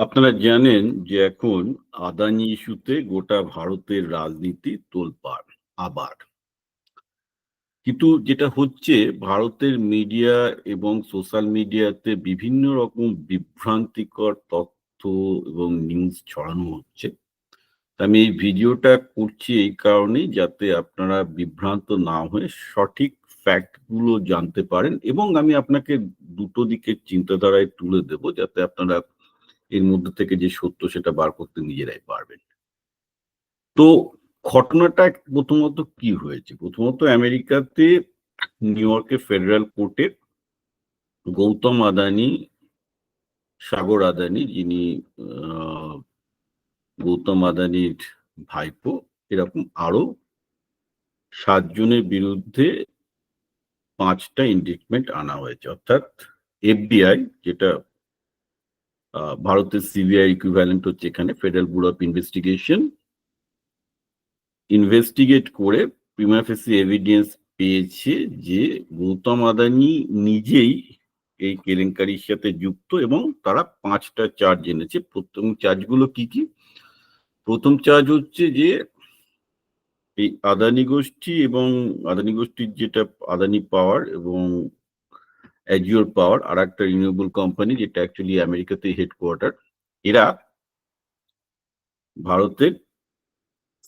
আপনারা জানেন যে এখন আদানি ইস্যুতে গোটা ভারতের রাজনীতি তোলপাড়, আবার। কিন্তু যেটা হচ্ছে, ভারতের মিডিয়া এবং সোশ্যাল মিডিয়াতে বিভিন্ন রকম বিভ্রান্তিকর তথ্য এবং নিউজ ছড়ানো হচ্ছে। আমি এই ভিডিওটা করছি এই কারণেই যাতে আপনারা বিভ্রান্ত না হয়ে সঠিক ফ্যাক্টগুলো জানতে পারেন এবং আমি আপনাকে দুটো দিকের চিন্তাধারায় তুলে দেব, যাতে আপনারা এর মধ্যে থেকে যে সত্য সেটা বার করতে নিজেরাই পারবেন। তো ঘটনাটা প্রথমত কি হয়েছে? প্রথমত আমেরিকাতে নিউ ইয়র্কের ফেডারেল কোর্টে গৌতম আদানি, সাগর আদানি যিনি গৌতম আদানির ভাইপো, এরকম আরও সাতজনের বিরুদ্ধে পাঁচটা ইন্ডিকমেন্ট আনা হয়েছে। অর্থাৎ এফবিআই, যেটা ভারতের সিবিআই ইকুইভ্যালেন্ট হচ্ছে এখানে Federal Bureau of Investigation investigate করে প্রিমাফেসি এভিডেন্স পেয়েছে যে গৌতম আদানি নিজেই এই কেলেঙ্কারির সাথে যুক্ত এবং তারা পাঁচটা চার্জ এনেছে। প্রথম চার্জগুলো কি কি? প্রথম চার্জ হচ্ছে যে এই আদানি গোষ্ঠী এবং আদানি গোষ্ঠীর যেটা আদানি পাওয়ার এবং অ্যাজিওর পাওয়ার আর একটা রিনিউয়েবল কোম্পানি যেটা অ্যাকচুয়ালি আমেরিকাতে হেডকোয়ার্টার এরা ভারতের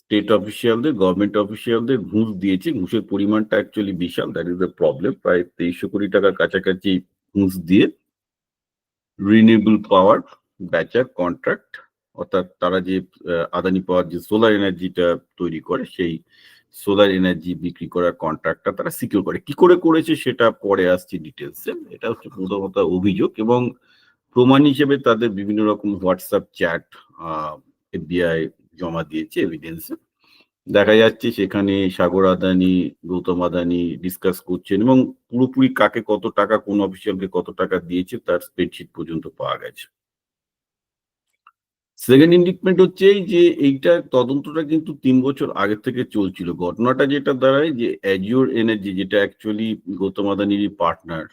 স্টেট অফিসিয়ালদের গভর্নমেন্ট অফিসিয়ালদের ঘুষ দিয়েছে। ঘুষের পরিমাণটা অ্যাকচুয়ালি বিশাল দ্যাট ইজ দ্য প্রবলেম প্রায় তেইশশো কোটি টাকার কাছাকাছি ঘুষ দিয়ে রিনিউয়েবল পাওয়ার ব্যাচার কন্ট্রাক্ট অর্থাৎ তারা যে আদানি পাওয়ার যে সোলার এনার্জিটা তৈরি করে, সেই সোলার এনার্জি বিক্রি করার কন্ট্রাক্টটা তারা সিকিউর করে। কি করে করেছে সেটা পরে আসছে ডিটেলসে এটা হচ্ছে প্রথমত অভিযোগ এবং প্রমাণ হিসেবে তাদের বিভিন্ন রকম হোয়াটসঅ্যাপ চ্যাট এফবিআই জমা দিয়েছে এভিডেন্সে দেখা যাচ্ছে সেখানে সাগর আদানি, গৌতম আদানি ডিসকাস করছেন এবং পুরোপুরি কাকে কত টাকা, কোন অফিসিয়ালকে কত টাকা দিয়েছে তার স্প্রেডশিট পর্যন্ত পাওয়া গেছে। সেকেন্ড ইন্ডিকমেন্ট হচ্ছে যে এইটা তদন্তটা কিন্তু তিন বছর আগে থেকে চলছিল। ঘটনাটা যেটা দাঁড়ায় যে অ্যাজিওর এনার্জি যেটা অ্যাকচুয়ালি গৌতম আদানির পার্টনার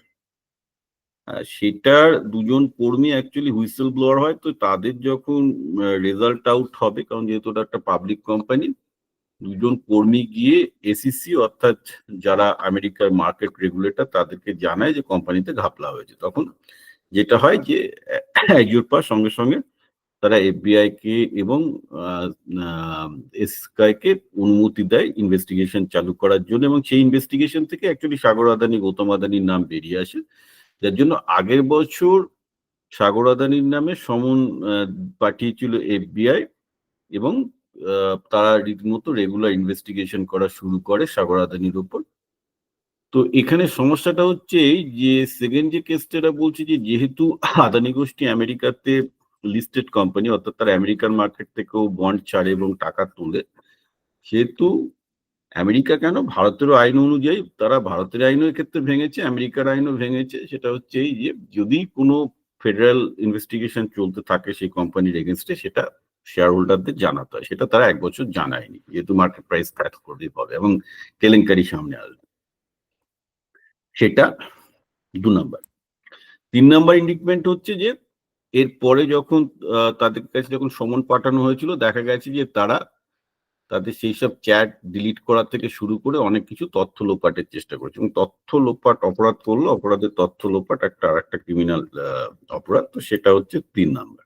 সেটার দুজন কর্মী অ্যাকচুয়ালি হুইসেল ব্লোয়ার হয়। তো তাদের যখন রেজাল্ট আউট হবে, কারণ যেহেতু ওটা একটা পাবলিক কোম্পানি দুজন কর্মী গিয়ে এসিসি অর্থাৎ যারা আমেরিকার মার্কেট রেগুলেটর তাদেরকে জানায় যে কোম্পানিতে ঘাপলা হয়েছে। তখন যেটা হয় যে অ্যাজিওর পা সঙ্গে সঙ্গে তারা এফবিআই কে এবং এসকাই কে অনুমতি দেয় ইনভেস্টিগেশন চালু করার জন্য এবং সেই ইনভেস্টিগেশন থেকে অ্যাকচুয়ালি সাগর আদানি, গৌতম আদানির নাম বেরিয়ে আসে। যার জন্য আগের বছর সাগর আদানির নামে সমন পাঠিয়েছিল এফবিআই এবং তারা রীতিমতো রেগুলার ইনভেস্টিগেশন করা শুরু করে সাগর আদানির উপর তো এখানে সমস্যাটা হচ্ছে যে সেকেন্ড যে কেসটা বলছে যে, যেহেতু আদানি গোষ্ঠী আমেরিকাতে লিস্টেড কোম্পানি অর্থাৎ তারা আমেরিকান মার্কেট থেকেও বন্ড ছাড়ে এবং টাকা তোলে। সেহেতু আমেরিকা কেন? ভারতেরও আইন অনুযায়ী তারা ভারতের আইনের ক্ষেত্রে ভেঙেছে, আমেরিকার আইনও ভেঙেছে। সেটা হচ্ছে এই যে, যদি কোনো ফেডারেল ইনভেস্টিগেশন চলতে থাকে সেই কোম্পানির এগেনস্টে সেটা শেয়ার হোল্ডারদের জানাতে হয়। সেটা তারা এক বছর জানায়নি, যেহেতু মার্কেট প্রাইস ক্র্যাশ করতেই পাবে এবং কেলেঙ্কারি সামনে আসবে। সেটা দু নম্বর তিন নম্বর ইন্ডিকমেন্ট হচ্ছে যে এরপরে যখন তাদের কাছে যখন সমন পাঠানো হয়েছিল, দেখা গেছে যে তারা তাদের সেই সব চ্যাট ডিলিট করা থেকে শুরু করে অনেক কিছু তথ্য লোপাটের চেষ্টা করেছে। এবং তথ্য লোপাট, অপরাধ করল, অপরাধের তথ্য লোপাট একটা আর একটা ক্রিমিনাল অপরাধ, তো সেটা হচ্ছে তিন নাম্বার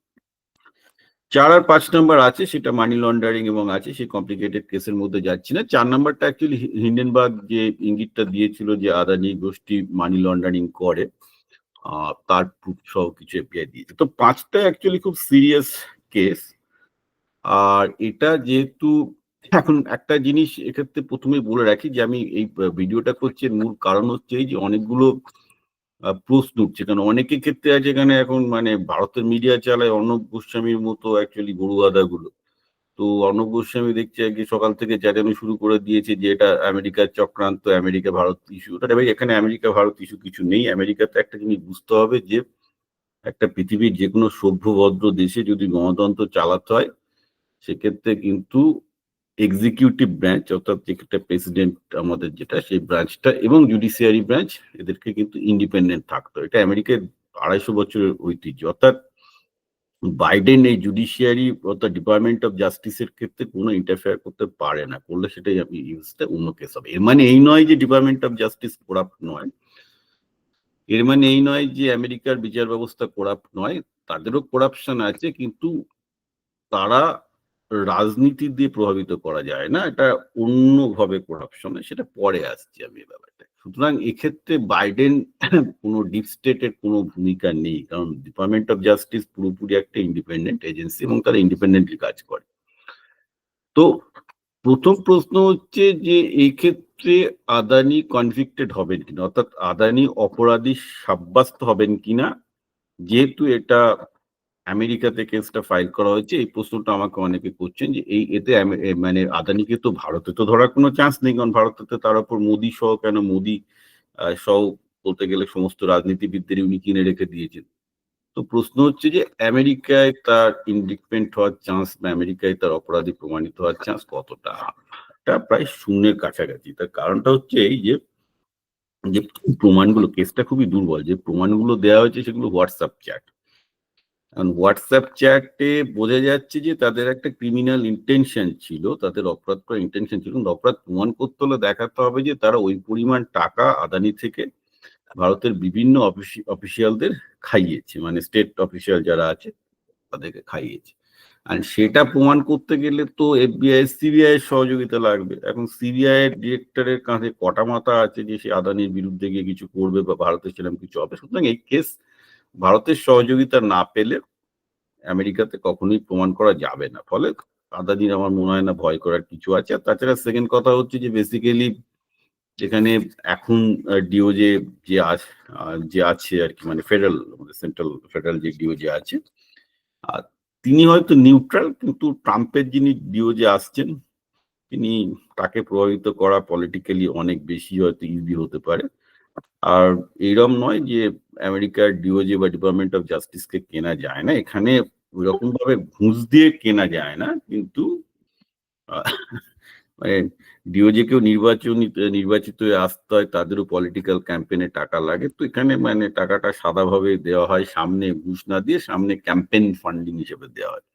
চার আর পাঁচ নাম্বার আছে, সেটা মানি লন্ডারিং এবং আছে, সেই কমপ্লিকেটেড কেসের মধ্যে যাচ্ছি না। চার নাম্বারটা অ্যাকচুয়ালি হিন্ডেনবার্গ যে ইঙ্গিতটা দিয়েছিল যে আদানি গোষ্ঠী মানি লন্ডারিং করে তার প্রুফ সহ কিছু এপিআই দিয়েছে। তো পাঁচটা অ্যাকচুয়ালি খুব সিরিয়াস কেস আর এটা যেহেতু, এখন একটা জিনিস এক্ষেত্রে প্রথমে বলে রাখি যে, আমি এই ভিডিওটা করছি মূল কারণ হচ্ছে এই যে অনেকগুলো প্রশ্ন উঠছে। কারণ অনেকের ক্ষেত্রে আছে এখানে এখন মানে ভারতের মিডিয়া চালায় অর্ণব গোস্বামীর মতো অ্যাকচুয়ালি গরু গুলো তো অর্ণব গোস্বামী দেখছে আগে সকাল থেকে চেঁচানো শুরু করে দিয়েছে যে এটা আমেরিকার চক্রান্ত, আমেরিকা ভারত ইস্যু ওটা ভাই, এখানে আমেরিকা ভারত ইস্যু কিছু নেই। আমেরিকাতে একটা জিনিস বুঝতে হবে যে একটা পৃথিবীর যে কোনো সভ্যভদ্র দেশে যদি গণতন্ত্র চালাতে হয়, সেক্ষেত্রে কিন্তু এক্সিকিউটিভ ব্রাঞ্চ অর্থাৎ যেটা প্রেসিডেন্ট আমাদের যেটা, সেই ব্রাঞ্চটা এবং জুডিশিয়ারি ব্রাঞ্চ এদেরকে কিন্তু ইন্ডিপেন্ডেন্ট থাকতো এটা আমেরিকার আড়াইশো বছরের ঐতিহ্য। অর্থাৎ বাইডেন এই জুডিশিয়ারি অর্থাৎ ডিপার্টমেন্ট অফ জাস্টিসের ক্ষেত্রে কোনো ইন্টারফেয়ার করতে পারে না। করলে সেটাই আমি ইউজটা অন্য কেস হবে। এর মানে এই নয় যে ডিপার্টমেন্ট অফ জাস্টিস করাপ্ট নয়। এর মানে এই নয় যে আমেরিকার বিচার ব্যবস্থা করাপ্ট নয়। তাদেরও করাপশন আছে, কিন্তু তারা রাজনীতি দিয়ে প্রভাবিত করা যায় না। এটা অন্যভাবে করাপশন সেটা পরে আসছে আমি ব্যাপারটা সুতরাং এক্ষেত্রে বাইডেন কোনো ডিপ স্টেটের কোনো ভূমিকা নেই, কারণ ডিপার্টমেন্ট অফ জাস্টিস পুরোপুরি একটা ইন্ডিপেন্ডেন্ট এজেন্সি এবং তারা ইন্ডিপেন্ডেন্টলি কাজ করে। তো প্রথম প্রশ্ন হচ্ছে যে এই ক্ষেত্রে আদানি কনভিক্টেড হবেন কিনা? অর্থাৎ আদানি অপরাধী সাব্যস্ত হবেন কিনা? যেহেতু এটা আমেরিকাতে কেসটা ফাইল করা হয়েছে। এই প্রশ্নটা আমাকে অনেকে করছেন যে এই এতে মানে আদানিকে তো ভারতে তো ধরার কোনো চান্স নেই, কারণ ভারতে তার উপর মোদি সহ কেন মোদি সহ বলতে গেলে সমস্ত রাজনীতিবিদদের উনি কিনে রেখে দিয়েছেন। তো প্রশ্ন হচ্ছে যে আমেরিকায় তার ইন্ডিপেন্ডেন্ট হওয়ার চান্স বা আমেরিকায় তার অপরাধী প্রমাণিত হওয়ার চান্স কতটা? এটা প্রায় শূন্যের কাছাকাছি। তার কারণটা হচ্ছে এই যে যে প্রমাণগুলো কেসটা খুবই দুর্বল। যে প্রমাণগুলো দেওয়া হয়েছে সেগুলো হোয়াটসঅ্যাপ চ্যাট হোয়াটসঅ্যাপ চ্যাটে বোঝা যাচ্ছে যে তাদের একটা ক্রিমিনাল ইন্টেনশন ছিল, তাদের অপরাধ করার ইন্টেনশন ছিল অপরাধ প্রমাণ করতে হলে দেখাতে হবে যে তারা ওই পরিমাণ টাকা আদানি থেকে ভারতের বিভিন্ন অফিসিয়ালদের খাইয়েছে। মানে স্টেট অফিসিয়াল যারা আছে, তাদেরকে খাইয়েছে। আর সেটা প্রমাণ করতে গেলে তো এফবিআই সিবিআই এর সহযোগিতা লাগবে। এখন সিবিআই এর ডিরেক্টরের কাছে কটা মাথা আছে যে সে আদানির বিরুদ্ধে গিয়ে কিছু করবে বা ভারতের সেরকম কিছু হবে। সুতরাং এই কেস ভারতের সহযোগিতা না পেলে আমেরিকাতে কখনোই প্রমাণ করা যাবে না। ফলে আদানির আমার মনে হয় না ভয় করার কিছু আছে। আর তাছাড়া সেকেন্ড কথা হচ্ছে যে বেসিক্যালি যেখানে এখন ডিওজে যে যে আছে আর কি মানে ফেডারেল আমাদের সেন্ট্রাল ফেডারেল যে ডিওজে আছে, আর তিনি হয়তো নিউট্রাল কিন্তু ট্রাম্পের যিনি ডিওজে আসছেন, তিনি তাকে প্রভাবিত করা পলিটিক্যালি অনেক বেশি হয়তো ইজি হতে পারে। আর এইরকম নয় যে আমেরিকার ডিওজে বা ডিপার্টমেন্ট অফ জাস্টিসকে কেনা যায় না। এখানে ওইরকম ভাবে ঘুষ দিয়ে কেনা যায় না, কিন্তু মানে ডিওজে কেউ নির্বাচন, নির্বাচিত হয়ে আসতে হয়, তাদেরও পলিটিক্যাল ক্যাম্পেনে টাকা লাগে। তো এখানে মানে টাকাটা সাদাভাবে দেওয়া হয়, সামনে ঘুষ না দিয়ে সামনে ক্যাম্পেন ফান্ডিং হিসেবে দেওয়া হয়।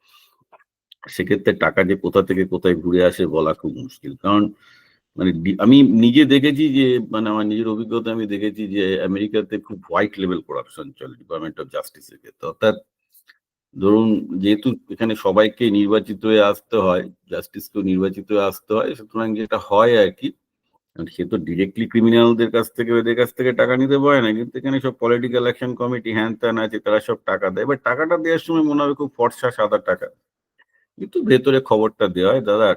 সেক্ষেত্রে টাকা যে কোথা থেকে কোথায় ঘুরে আসে বলা খুব মুশকিল। কারণ মানে আমি নিজে দেখেছি যে মানে আমার নিজের অভিজ্ঞতা আমি দেখেছি যে, আমেরিকাতে খুব হোয়াইট লেভেল করাপশন চলে ডিপার্টমেন্ট অফ জাস্টিসের ক্ষেত্রে। অর্থাৎ ধরুন, যেহেতু এখানে সবাইকে নির্বাচিত হয়ে আসতে হয় জাস্টিসকেও নির্বাচিত হয়ে আসতে হয়, সুতরাং যেটা হয় আর কি, সে তো ডিরেক্টলি ক্রিমিনালদের কাছ থেকে, ওদের কাছ থেকে টাকা নিতে পারে না, কিন্তু এখানে সব পলিটিক্যাল অ্যাকশন কমিটি হ্যান ত্যান আছে, তারা সব টাকা দেয়। এবার টাকাটা দেওয়ার সময় মনে হবে খুব ফর্সা সাদা টাকা। কিন্তু ভেতরে খবরটা দেওয়া হয়, দাদা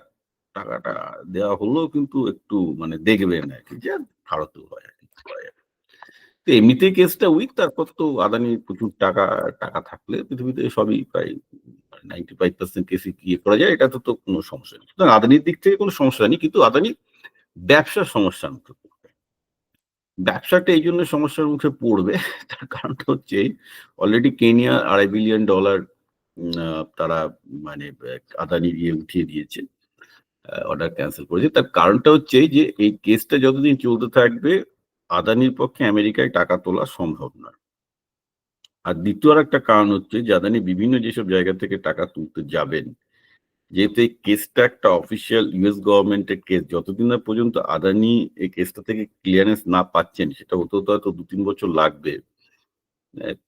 টাকাটা দেওয়া হলেও কিন্তু একটু মানে দেখবেন আর কি যে ভারতেও হয় আর কি তো এমনিতেই কেসটা উইক তারপর তো আদানি প্রচুর টাকা টাকা থাকলে পৃথিবীতে সবই প্রায় নাইনটি ফাইভ পার্সেন্ট কেসে ইয়ে করা যায়, এটা তো কোনো সমস্যা নেই। সুতরাং আদানির দিক থেকে কোনো সমস্যা নেই, কিন্তু আদানি ব্যবসার সমস্যার মুখে পড়বে। ব্যবসাটা এই জন্য সমস্যার মুখে পড়বে, তার কারণটা হচ্ছে অলরেডি কেনিয়া আড়াই বিলিয়ন ডলার তারা মানে আদানি দিয়ে উঠিয়ে দিয়েছে। অর্ডার ক্যান্সেল করেছে। তার কারণটা হচ্ছে যে, এই কেসটা যতদিন চলতে থাকবে, আদানির পক্ষে আমেরিকায় টাকা তোলা সম্ভব নয়। আর দ্বিতীয় আর একটা কারণ হচ্ছে যে, আদানি বিভিন্ন যেসব জায়গা থেকে টাকা তুলতে যাবেন, যেহেতু এই কেসটা একটা অফিসিয়াল ইউএস গভর্নমেন্টের কেস যতদিন না পর্যন্ত আদানি এই কেসটা থেকে ক্লিয়ারেন্স না পাচ্ছেন, সেটা হতে হতে হয়তো দু তিন বছর লাগবে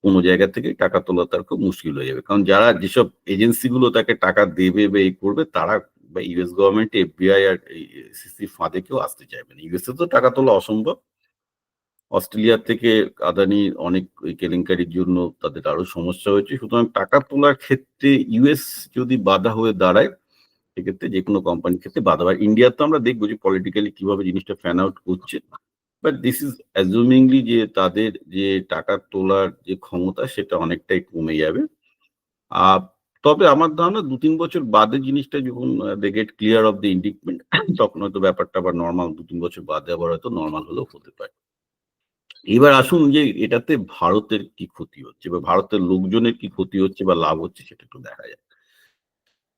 কোনো জায়গা থেকে টাকা তোলা তার খুব মুশকিল হয়ে যাবে। কারণ যারা যেসব এজেন্সিগুলো তাকে টাকা দেবে বা এই করবে, তারা বা ইউএস গভর্নমেন্ট এফবিআই আর সিসি ফাঁদে কেউ আসতে চাইবে না। ইউএসএ তো টাকা তোলা অসম্ভব। অস্ট্রেলিয়া থেকে আদানি অনেক কেলেঙ্কারির জন্য তাদের আরও সমস্যা হয়েছে। সুতরাং টাকা তোলার ক্ষেত্রে ইউএস যদি বাধা হয়ে দাঁড়ায় সেক্ষেত্রে যে কোনো কোম্পানির ক্ষেত্রে বাধা হয়। ইন্ডিয়া তো আমরা দেখব যে পলিটিক্যালি কীভাবে জিনিসটা ফ্যান আউট করছে। বাট দিস ইজ অ্যাজুমিংলি যে তাদের যে টাকা তোলার যে ক্ষমতা, সেটা অনেকটাই কমে যাবে। আর তবে আমার ধারণা দু তিন বছর বাদে জিনিসটা যখন they get clear of the indictment তখন হয়তো ব্যাপারটা আবার নর্মাল দু তিন বছর বাদে আবার হয়তো নর্মাল হলেও হতে পারে। এবার আসুন যে এটাতে ভারতের কি ক্ষতি হচ্ছে বা ভারতের লোকজনের কি ক্ষতি হচ্ছে বা লাভ হচ্ছে সেটা একটু দেখা যায়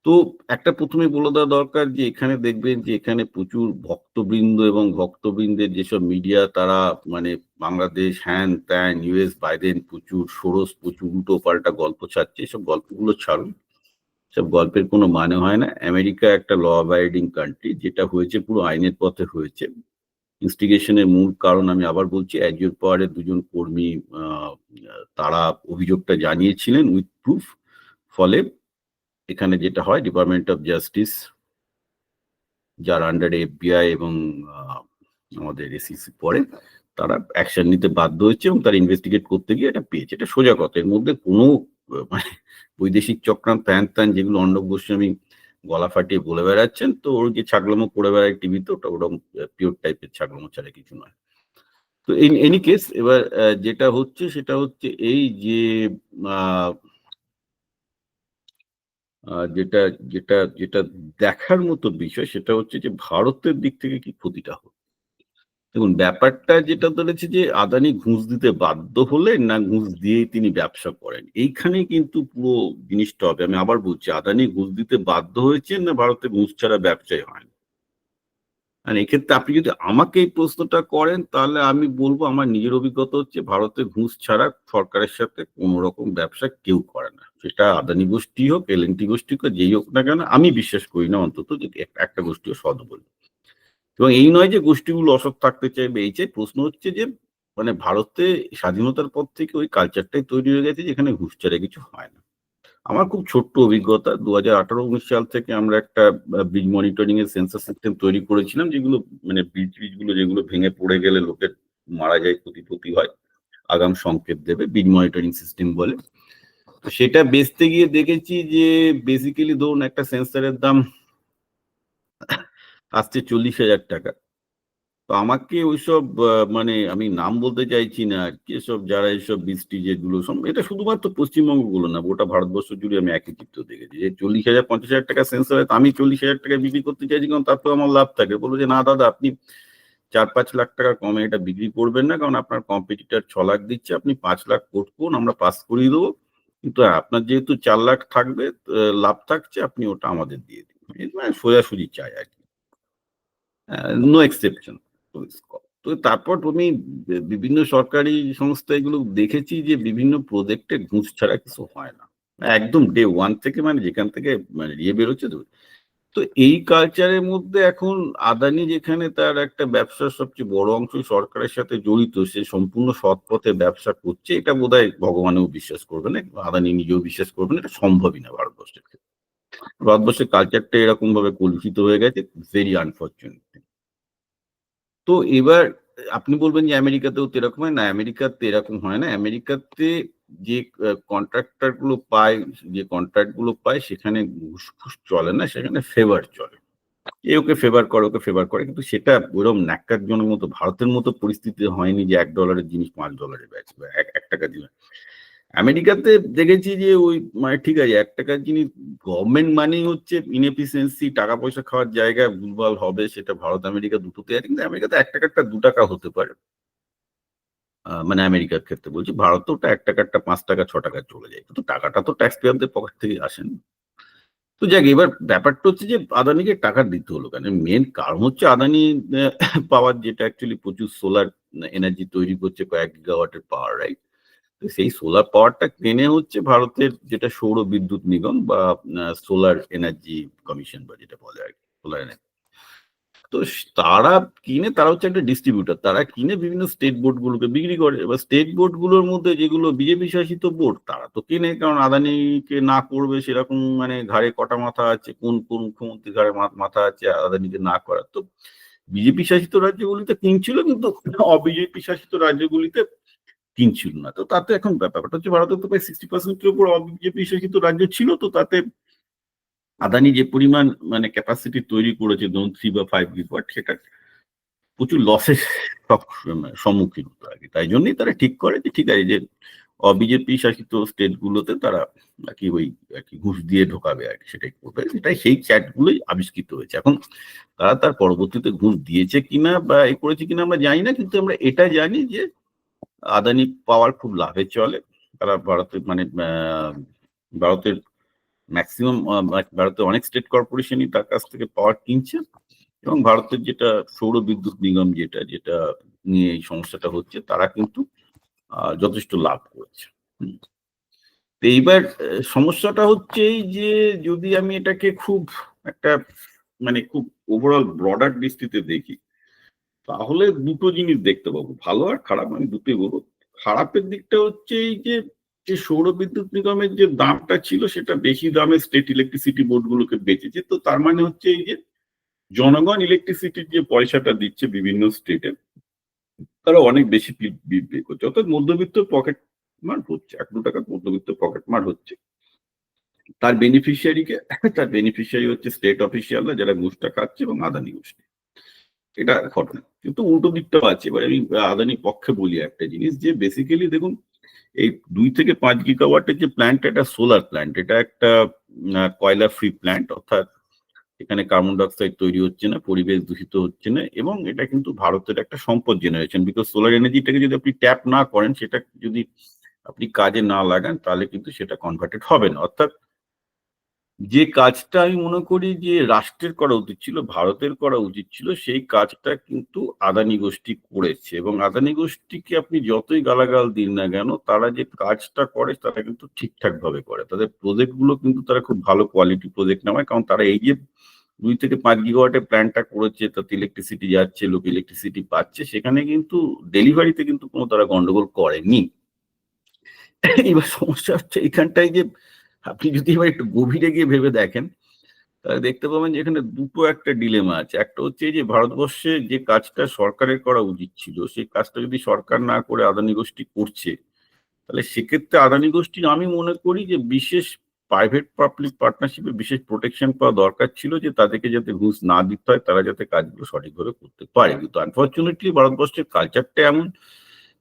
তো একটা প্রথমে বলে দেওয়া দরকার যে এখানে দেখবেন যে এখানে প্রচুর ভক্তবৃন্দ এবং ভক্তবৃন্দের যেসব মিডিয়া, তারা মানে বাংলাদেশ, হ্যান ত্যান, ইউএস, বাইডেন প্রচুর ষোড়শ প্রচুর, উল্টো পাল্টা গল্প ছাড়ছে। এসব গল্পগুলো ছাড়ুন। সব গল্পের কোনো মানে হয় না। আমেরিকা একটা ল অ্যাবাইডিং কান্ট্রি যেটা হয়েছে পুরো আইনের পথে হয়েছে। ইনস্টিগেশনের মূল কারণ আমি আবার বলছি অ্যাজিওর পাওয়ারের দুজন কর্মী তারা অভিযোগটা জানিয়েছিলেন উইথ প্রুফ ফলে এখানে যেটা হয় ডিপার্টমেন্ট অফ জাস্টিস যার আন্ডারে এফবিআই এবং আমাদের এসিসি পড়ে, তারা অ্যাকশন নিতে বাধ্য হয়েছে এবং তারা ইনভেস্টিগেট করতে গিয়ে এটা পেয়েছে। এটা সোজা কথা। এর মধ্যে কোনো মানে বৈদেশিক চক্রান্ত ফ্যান ত্যান যেগুলো অর্ণব গোস্বামী গলা ফাটিয়ে বলে বেড়াচ্ছেন, তো ওর যে ছাগলামো করে বেড়ায় টিভিতে ওটা ওরকম পিওর টাইপের ছাগলামো ছাড়া কিছু নয়। তো ইন এনি কেস এবার যেটা হচ্ছে সেটা হচ্ছে এই যে যেটা যেটা যেটা দেখার মতো বিষয় সেটা হচ্ছে যে ভারতের দিক থেকে কি ক্ষতিটা হল? দেখুন, ব্যাপারটা যেটা ধরেছে যে আদানি ঘুষ দিতে বাধ্য হলে না ঘুষ দিয়েই তিনি ব্যবসা করেন। এইখানে কিন্তু পুরো জিনিসটা হবে। আমি আবার বলছি, আদানি ঘুষ দিতে বাধ্য হয়েছেন না ভারতে ঘুষ ছাড়া ব্যবসায় হয় না আর এক্ষেত্রে আপনি যদি আমাকে এই প্রশ্নটা করেন, তাহলে আমি বলব আমার নিজের অভিজ্ঞতা হচ্ছে ভারতে ঘুষ ছাড়া সরকারের সাথে কোনো রকম ব্যবসা কেউ করে না। সেটা আদানি গোষ্ঠী হোক, এল গোষ্ঠী হোক, যেই হোক না কেন, আমি বিশ্বাস করি না অন্তত যে এক- একটা গোষ্ঠীও সদ বলি। এবং এই নয় যে গোষ্ঠীগুলো অসৎ থাকতে চাইবে, এই চাই প্রশ্ন হচ্ছে যে মানে ভারতে স্বাধীনতার পর থেকে ওই কালচারটাই তৈরি হয়ে গেছে যেখানে ঘুষ ছাড়া কিছু হয় না। আমার খুব ছোট্ট অভিজ্ঞতা দু হাজার আঠারো, উনিশ সাল থেকে আমরা একটা ব্রিজ মনিটরিং এর সেন্সার সিস্টেম তৈরি করেছিলাম, যেগুলো মানে ব্রিজগুলো যেগুলো ভেঙে পড়ে গেলে লোকের মারা যায় ক্ষতিপতি হয়, আগাম সংকেত দেবে ব্রিজ মনিটরিং সিস্টেম বলে। তো সেটা বেচতে গিয়ে দেখেছি যে বেসিক্যালি ধরুন একটা সেন্সারের দাম আসছে চল্লিশ হাজার টাকা। তো আমাকে ওইসব মানে আমি নাম বলতে চাইছি না এসব যারা এইসব বৃষ্টি যেগুলো সব, এটা শুধুমাত্র পশ্চিমবঙ্গগুলো না, গোটা ভারতবর্ষ জুড়ে আমি একই চিত্র দেখেছি। যে চল্লিশ হাজার পঞ্চাশ হাজার টাকা সেন্সার আমি চল্লিশ হাজার টাকা বিক্রি করতে চাইছি কারণ তার তো আমার লাভ থাকে। বলব যে, না দাদা, আপনি চার পাঁচ লাখ টাকা কমে এটা বিক্রি করবেন না, কারণ আপনার কম্পিটিটার ছ লাখ দিচ্ছে, আপনি পাঁচ লাখ করুন, আমরা পাস করিয়ে দেবো। কিন্তু আপনার যেহেতু চার লাখ থাকবে লাভ থাকছে, আপনি ওটা আমাদের দিয়ে দিন। মানে সোজাসুজি চাই আর কি। নো এক্সেপশন তো তারপর তুমি বিভিন্ন সরকারি সংস্থা এগুলো দেখেছি যে বিভিন্ন প্রজেক্টে ঘুষ ছাড়া কিছু হয় না। একদম ডে ওয়ান থেকে মানে যেখান থেকে মানে ইয়ে বেরোচ্ছে, তো তো এই কালচারের মধ্যে এখন আদানি যেখানে তার একটা ব্যবসার সবচেয়ে বড় অংশ সরকারের সাথে জড়িত, সে সম্পূর্ণ সৎ পথে ব্যবসা করছে, এটা বোধহয় ভগবানেও বিশ্বাস করবে না আদানি নিজেও বিশ্বাস করবে না, এটা সম্ভবই না ভারতবর্ষের ক্ষেত্রে। ভারতবর্ষের কালচারটা এরকম ভাবে কলুষিত হয়ে গেছে ভেরি আনফর্চুনেট তো এবার আপনি বলবেন যে আমেরিকাতেও তো এরকম হয়? না, আমেরিকাতে এরকম হয় না। আমেরিকাতে যে কন্ট্রাক্টরগুলো পায়, যে কন্ট্রাক্টগুলো পায়, সেখানে ঘুষ ফুস চলে না, সেখানে ফেভার চলে। এ ওকে ফেভার করে, ওকে ফেভার করে। কিন্তু সেটা ওরকম ন্যাক্কার জনের মতো, ভারতের মতো পরিস্থিতি হয়নি যে এক ডলারের জিনিস পাঁচ ডলারে এক টাকা দিবে। আমেরিকাতে দেখেছি যে ওই মানে ঠিক আছে, এক টাকার জিনিস গভর্নমেন্ট মানেই হচ্ছে ইনএফিসিয়েন্সি টাকা পয়সা খাওয়ার জায়গা ভুলভাল হবে, সেটা ভারত, আমেরিকা দুটোতে। আছে কিন্তু আমেরিকাতে এক টাকারটা দু টাকা হতে পারে। মানে আমেরিকার ক্ষেত্রে বলছি, ভারতে ওটা এক টাকারটা পাঁচ টাকা, ছ টাকা চলে যায়। কিন্তু টাকাটা তো ট্যাক্স পেয়ারদের পকেট থেকে আসে না। তো যাক, এবার ব্যাপারটা হচ্ছে যে আদানিকে টাকা দিতে হলো কেন? মেন কারণ হচ্ছে আদানি পাওয়ার যেটা অ্যাকচুয়ালি প্রচুর সোলার এনার্জি তৈরি করছে, কয়েক গিগাওয়াটের পাওয়ার রাইট সেই সোলার পাওয়ারটা কেনে হচ্ছে ভারতের যেটা সৌর বিদ্যুৎ নিগম বা সোলার এনার্জি কমিশন বা যেটা বলে আর সোলার এনার্জি তো তারা কিনে, তারা হচ্ছে একটা ডিস্ট্রিবিউটার তারা কিনে বিভিন্ন স্টেট বোর্ড গুলোকে বিক্রি করে। এবার স্টেট বোর্ডগুলোর মধ্যে যেগুলো বিজেপি শাসিত বোর্ড তারা তো কিনে, কারণ আদানিকে না করবে সেরকম মানে ঘাড়ে কটা মাথা আছে, কোন কোন মুখ্যমন্ত্রী ঘাড়ে মাথা আছে আদানিকে না করার। তো বিজেপি শাসিত রাজ্যগুলিতে কিনছিল কিন্তু অবিজেপি শাসিত রাজ্যগুলিতে কিনছিল না। তো তাতে এখন ব্যাপারটা হচ্ছে ভারতে তো প্রায় সিক্সটি পার্সেন্টের উপর অবিজেপি শাসিত রাজ্য ছিল, তো তাতে আদানি যে পরিমাণ মানে ক্যাপাসিটি তৈরি করেছে ধরুন থ্রি বা ফাইভ গিগাওয়াট সেটা প্রচুর লসের সম্মুখীন হতো কি তাই জন্যই তারা ঠিক করে যে, ঠিক আছে, যে অবিজেপি শাসিত স্টেট গুলোতে তারা কি ওই আর কি ঘুষ দিয়ে ঢোকাবে আর কি, সেটাই করবে। সেটাই সেই চ্যাট গুলোই আবিষ্কৃত হয়েছে। এখন তারা তার পরবর্তীতে ঘুষ দিয়েছে কিনা বা এ করেছে কিনা আমরা জানি না, কিন্তু আমরা এটা জানি যে আদানি পাওয়ার খুব লাভে চলে। তারা ভারতের মানে ভারতের ম্যাক্সিমাম ভারতের অনেক স্টেট কর্পোরেশনই তার কাছ থেকে পাওয়ার কিনছে এবং ভারতের যেটা সৌর বিদ্যুৎ নিগম যেটা যেটা নিয়ে এই সমস্যাটা হচ্ছে, তারা কিন্তু যথেষ্ট লাভ করেছে। এইবার সমস্যাটা হচ্ছে এই যে, যদি আমি এটাকে খুব একটা মানে খুব ওভারঅল ব্রডার দৃষ্টিতে দেখি তাহলে দুটো জিনিস দেখতে পাবো, ভালো আর খারাপ আমি দুটোই বলব। খারাপের দিকটা হচ্ছে এই যে যে সৌর বিদ্যুৎ নিগমের যে দামটা ছিল সেটা বেশি দামে স্টেট ইলেকট্রিসিটি বোর্ড গুলোকে বেচেছে। তো তার মানে হচ্ছে এই যে, জনগণ ইলেকট্রিসিটির যে পয়সাটা দিচ্ছে বিভিন্ন স্টেটে তারা অনেক বেশি বিল- করছে। অর্থাৎ মধ্যবিত্ত পকেট মার হচ্ছে, এক দু টাকা মধ্যবিত্ত পকেট মার হচ্ছে। তার বেনিফিশিয়ারিকে তার বেনিফিশিয়ারি হচ্ছে স্টেট অফিসিয়ালরা যারা ঘুষটা খাচ্ছে এবং আদানি গোষ্ঠী এটা ঘটনা। কিন্তু উল্টো দিকটাও আছে। এবার আমি আদানি পক্ষে বলি একটা জিনিস যে বেসিক্যালি দেখুন, এই দুই থেকে পাঁচ গিগাওয়াটের যে প্ল্যান্ট এটা সোলার প্ল্যান্ট এটা একটা কয়লা ফ্রি প্ল্যান্ট অর্থাৎ এখানে কার্বন ডাইঅক্সাইড তৈরি হচ্ছে না, পরিবেশ দূষিত হচ্ছে না, এবং এটা কিন্তু ভারতের একটা সম্পদ জেনারেশন বিকজ সোলার এনার্জিটাকে যদি আপনি ট্যাপ না করেন, সেটা যদি আপনি কাজে না লাগান, তাহলে কিন্তু সেটা কনভার্টেড হবে না। অর্থাৎ যে কাজটা আমি মনে করি যে রাষ্ট্রের করা উচিত ছিল, ভারতের করা উচিত ছিল, সেই কাজটা কিন্তু আদানি গোষ্ঠী করেছে। এবং আদানি গোষ্ঠীকে আপনি যতই গালাগাল দিন না কেন, তারা যে কাজটা করে, তারা কিন্তু ঠিকঠাক ভাবে করে। তাদের প্রজেক্টগুলো কিন্তু তারা খুব ভালো কোয়ালিটি প্রজেক্ট নামায় কারণ তারা এই যে দুই থেকে পাঁচ গিগাওয়াটের প্ল্যানটা করেছে, তাতে ইলেকট্রিসিটি যাচ্ছে, লোক ইলেকট্রিসিটি পাচ্ছে, সেখানে কিন্তু ডেলিভারিতে কিন্তু কোনো তারা গন্ডগোল করেনি। এবার সমস্যা হচ্ছে এখানটায় যে আপনি যদি এবার একটু গভীরে গিয়ে ভেবে দেখেন, তাহলে দেখতে পাবেন যে এখানে দুটো একটা ডিলেমা আছে। একটা হচ্ছে যে ভারতবর্ষে যে কাজটা সরকারের করা উচিত ছিল, সেই কাজটা যদি সরকার না করে আদানি গোষ্ঠী করছে, তাহলে সেক্ষেত্রে আদানি গোষ্ঠী আমি মনে করি যে বিশেষ প্রাইভেট পাবলিক পার্টনারশিপে বিশেষ প্রোটেকশন পাওয়া দরকার ছিল যে তাদেরকে যাতে ঘুষ না দিতে হয়, তারা যাতে কাজগুলো সঠিকভাবে করতে পারে। কিন্তু আনফর্চুনেটলি ভারতবর্ষের কালচারটা এমন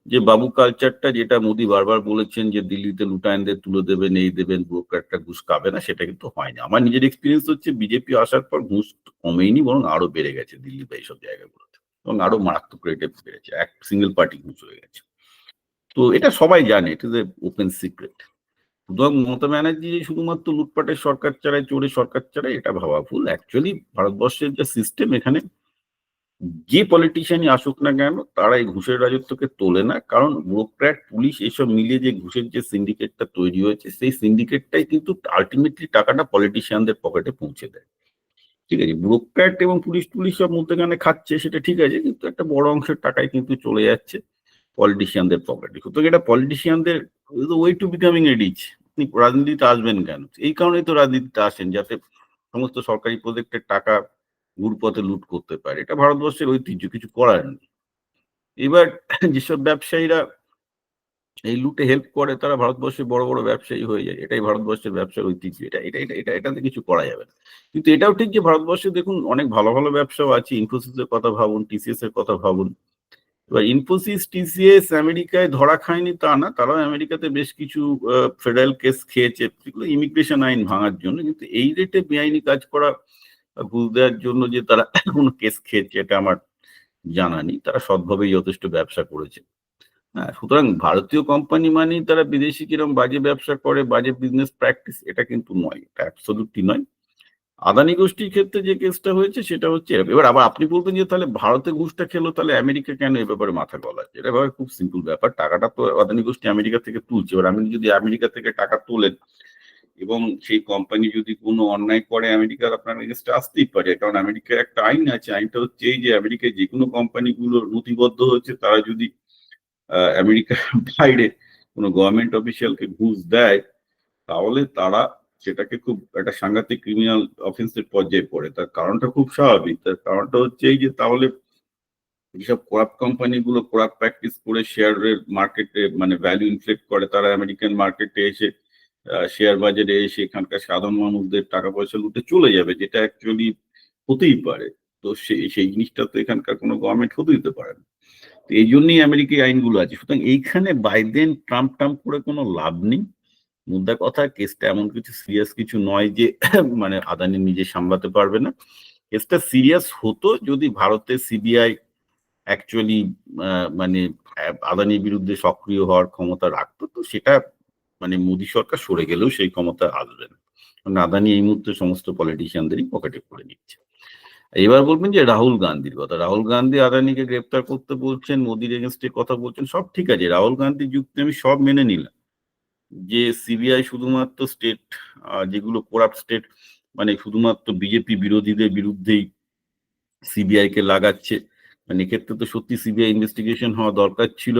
যে বাবু কালচারটা যেটা মোদি বারবার বলেছেন যে দিল্লিতে লুটায়নদের তুলে দেবেন, এই দেবেন একটা ঘুষ খাবে না, সেটা কিন্তু হয়নি। আমার নিজের এক্সপিরিয়েন্স হচ্ছে বিজেপি আসার পর ঘুষ কমেইনি বরং আরও বেড়ে গেছে দিল্লি বা এইসব জায়গাগুলোতে। এবং আরও মারাত্মক রেটে বেড়েছে। এক সিঙ্গেল পার্টি ঘুষ হয়ে গেছে। তো এটা সবাই জানে it is a open secret সুতরাং মমতা ব্যানার্জি যে শুধুমাত্র লুটপাটের সরকার চালায় চোরে সরকার চালায়, এটা ভাবা ভুল অ্যাকচুয়ালি ভারতবর্ষের যে সিস্টেম এখানে যে পলিটিশিয়ানই আসুক না কেন, তারা এই ঘুষের রাজত্বকে তোলে না। কারণ ব্যুরোক্র্যাট পুলিশ এসব মিলিয়ে যে ঘুষের যে সিন্ডিকেটটা তৈরি হয়েছে, সেই সিন্ডিকেটটাই কিন্তু আলটিমেটলি টাকাটা পলিটিশিয়ানদের পকেটে পৌঁছে দেয়। ঠিক আছে ব্যুরোক্র্যাট এবং পুলিশ টুলিশ সব মধ্যেখানে খাচ্ছে, সেটা ঠিক আছে, কিন্তু একটা বড় অংশের টাকাই কিন্তু চলে যাচ্ছে পলিটিশিয়ানদের পকেটে সুতরাং এটা পলিটিশিয়ানদের way to becoming a rich আপনি রাজনীতিতে আসবেন কেন? এই কারণেই তো রাজনীতিতে আসেন, যাতে সমস্ত সরকারি প্রজেক্টের টাকা ঘুরপথে লুট করতে পারে। এটা ভারতবর্ষের ঐতিহ্য, কিছু করার নেই। এবার যেসব ব্যবসায়ীরা এই লুটে হেল্প করে, তারা ভারতবর্ষে বড় বড় ব্যবসায়ী হয়ে যায়। এটাই ভারতবর্ষের ব্যবসার ঐতিহ্য। এটা এটা এটা এটা, এটাতে কিছু করা যাবে না। কিন্তু এটাও ঠিক যে ভারতবর্ষে দেখুন, অনেক ভালো ভালো ব্যবসাও আছে। ইনফোসিসের কথা ভাবুন টিসিএস এর কথা ভাবুন। এবার ইনফোসিস টিসিএস আমেরিকায় ধরা খায়নি তা না। তারাও আমেরিকাতে বেশ কিছু ফেডারেল কেস খেয়েছে। ইমিগ্রেশন আইন ভাঙার জন্য। কিন্তু এই রেটে বেআইনি কাজ করা ঘুষ দেওয়ার জন্য যে তারা কোনো কেস খেয়েছে এটা আমার জানা নেই। তারা সৎভাবেই যথেষ্ট ব্যবসা করেছে। হ্যাঁ সুতরাং ভারতীয় কোম্পানি মানেই তারা বিদেশি কিরম বাজে ব্যবসা করে, বাজে বিজনেস প্র্যাকটিস এটা কিন্তু নয়, এটা অ্যাবসলিউটলি নয়। আদানি গোষ্ঠীর ক্ষেত্রে যে কেসটা হয়েছে সেটা হচ্ছে। এবার আবার আপনি বলতেন যে তাহলে ভারতে ঘুষটা খেলো, তাহলে আমেরিকা কেন এ ব্যাপারে মাথা গলায় এটা ব্যাপারে খুব সিম্পল ব্যাপার। টাকাটা তো আদানি গোষ্ঠী আমেরিকা থেকে তুলছে। এবার আপনি যদি আমেরিকা থেকে টাকা তোলেন এবং সেই কোম্পানি যদি কোনো অন্যায় করে আমেরিকার আপনার এগেস্টে আসতেই পারে। কারণ আমেরিকার একটা আইন আছে। আইনটা হচ্ছে এই যে আমেরিকায় যে কোনো কোম্পানিগুলো নথিবদ্ধ হচ্ছে, তারা যদি আমেরিকার বাইরে কোনো গভর্নমেন্ট অফিসিয়ালকে ঘুষ দেয়, তাহলে তারা সেটাকে খুব একটা সাংঘাতিক ক্রিমিনাল অফেন্সের পর্যায়ে পড়ে। তার কারণটা খুব স্বাভাবিক। তার কারণটা হচ্ছে এই যে, তাহলে যেসব করাপ্ট কোম্পানিগুলো করাপ্ট প্র্যাকটিস করে শেয়ারের মার্কেটে মানে ভ্যালু ইনফ্লেক্ট করে, তারা আমেরিকান মার্কেটে এসে শেয়ার বাজারে এসে এখানকার সাধারণ মানুষদের টাকা পয়সা লুটে চলে যাবে, যেটা অ্যাকচুয়ালি হতেই পারে। তো সেই সেই জিনিসটা তো এখানকার কোনো গভর্নমেন্ট হতে দিতে পারে না। তো এই জন্যই আমেরিকায় আইনগুলো আছে। সুতরাং এইখানে বাইডেন ট্রাম্প ট্রাম্প করে কোনো লাভ নেই। মুদ্রা কথা কেসটা এমন কিছু সিরিয়াস কিছু নয় যে মানে আদানি নিজে সামলাতে পারবে না। কেসটা সিরিয়াস হতো যদি ভারতের সিবিআই অ্যাকচুয়ালি মানে আদানির বিরুদ্ধে সক্রিয় হওয়ার ক্ষমতা রাখতো। তো সেটা মানে মোদী সরকার সরে গেলেও সেই ক্ষমতা আসবে না। কারণ আদানি এই মুহূর্তে সমস্ত পলিটিশিয়ানদেরই পকেটে করে নিচ্ছে। এবার বলবেন যে রাহুল গান্ধীর কথা। রাহুল গান্ধী আদানিকে গ্রেপ্তার করতে বলছেন, মোদির এগেনস্টে কথা বলছেন, সব ঠিক আছে। রাহুল গান্ধীর যুক্তি আমি সব মেনে নিলাম। যে সিবিআই শুধুমাত্র স্টেট যেগুলো করাপ্ট স্টেট মানে শুধুমাত্র বিজেপি বিরোধীদের বিরুদ্ধেই সিবিআই কে লাগাচ্ছে মানে এক্ষেত্রে তো সত্যি সিবিআই ইনভেস্টিগেশন হওয়া দরকার ছিল।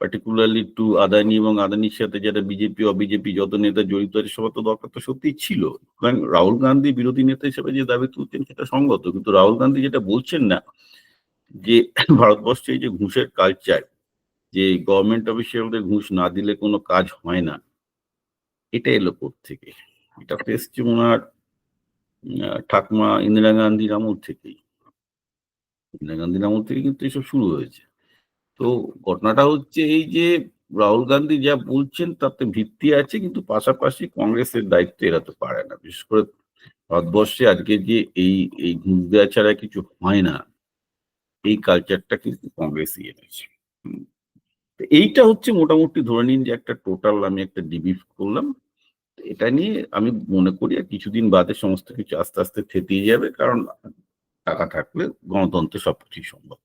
পার্টিকুলারলি টু আদানি এবং আদানির সাথে যারা বিজেপি অবিজেপি যত নেতা জড়িত আছে, সবার তো দরকার তো সত্যিই ছিল। সুতরাং রাহুল গান্ধী বিরোধী নেতা হিসেবে যে দাবি তুলছেন সেটা সঙ্গত, কিন্তু রাহুল গান্ধী যেটা বলছেন না, যে ভারতবর্ষে এই যে ঘুষের কালচার যে গভর্নমেন্ট অফিসিয়ালদের ঘুষ না দিলে কোনো কাজ হয় না, এটা এলো থেকে? এটা এসছে ওনার ঠাকুমা ইন্দিরা গান্ধীর আমল থেকেই। ইন্দিরা গান্ধীর আমল থেকে কিন্তু এসব শুরু হয়েছে। তো ঘটনাটা হচ্ছে এই যে রাহুল গান্ধী যা বলছেন তাতে ভিত্তি আছে, কিন্তু পাশাপাশি কংগ্রেসের দায়িত্ব এড়াতে পারে না। বিশেষ করে ভারতবর্ষে আজকে যে এই এই ঘুষ দেওয়া ছাড়া কিছু হয় না, এই কালচারটা কিন্তু কংগ্রেসই এনেছে এইটা হচ্ছে মোটামুটি ধরে নিন যে একটা টোটাল আমি একটা ডিবিফ করলাম। এটা নিয়ে আমি মনে করি আর কিছুদিন বাদে সমস্ত কিছু আস্তে আস্তে থেতিয়ে যাবে, কারণ টাকা থাকলে গণতন্ত্রে সবকিছুই সম্ভব।